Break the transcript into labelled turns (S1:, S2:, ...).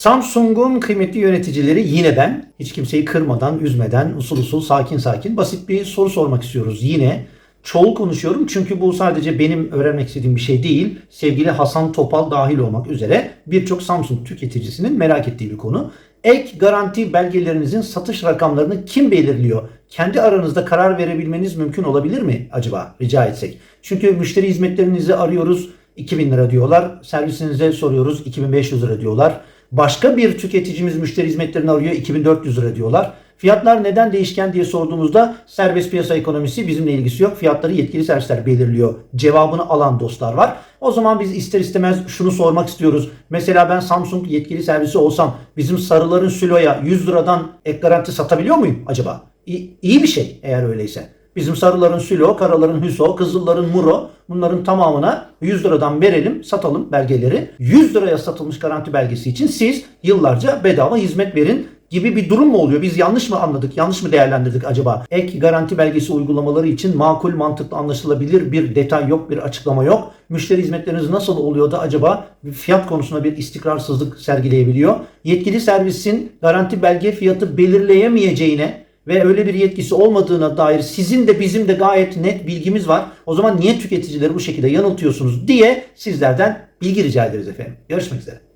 S1: Samsung'un kıymetli yöneticileri yine ben. Hiç kimseyi kırmadan, üzmeden, usul usul, sakin sakin basit bir soru sormak istiyoruz yine. Çoğul konuşuyorum çünkü bu sadece benim öğrenmek istediğim bir şey değil. Sevgili Hasan Topal dahil olmak üzere birçok Samsung tüketicisinin merak ettiği bir konu. Ek garanti belgelerinizin satış rakamlarını kim belirliyor? Kendi aranızda karar verebilmeniz mümkün olabilir mi acaba rica etsek? Çünkü müşteri hizmetlerinizi arıyoruz 2000 lira diyorlar. Servisinize soruyoruz 2500 lira diyorlar. Başka bir tüketicimiz müşteri hizmetlerini arıyor 2400 lira diyorlar. Fiyatlar neden değişken diye sorduğumuzda serbest piyasa ekonomisi bizimle ilgisi yok. Fiyatları yetkili servisler belirliyor. Cevabını alan dostlar var. O zaman biz ister istemez şunu sormak istiyoruz. Mesela ben Samsung yetkili servisi olsam bizim sarıların siloya 100 liradan ek garanti satabiliyor muyum acaba? İyi, iyi bir şey eğer öyleyse. Bizim sarıların Sülo, karaların Hüso, kızılların Muro bunların tamamına 100 liradan verelim, satalım belgeleri. 100 liraya satılmış garanti belgesi için siz yıllarca bedava hizmet verin gibi bir durum mu oluyor? Biz yanlış mı anladık, yanlış mı değerlendirdik acaba? Ek garanti belgesi uygulamaları için makul, mantıklı, anlaşılabilir bir detay yok, bir açıklama yok. Müşteri hizmetleriniz nasıl oluyor da acaba fiyat konusunda bir istikrarsızlık sergileyebiliyor? Yetkili servisin garanti belge fiyatı belirleyemeyeceğine ve öyle bir yetkisi olmadığına dair sizin de bizim de gayet net bilgimiz var. O zaman niye tüketicileri bu şekilde yanıltıyorsunuz diye sizlerden bilgi rica ederiz efendim. Görüşmek üzere.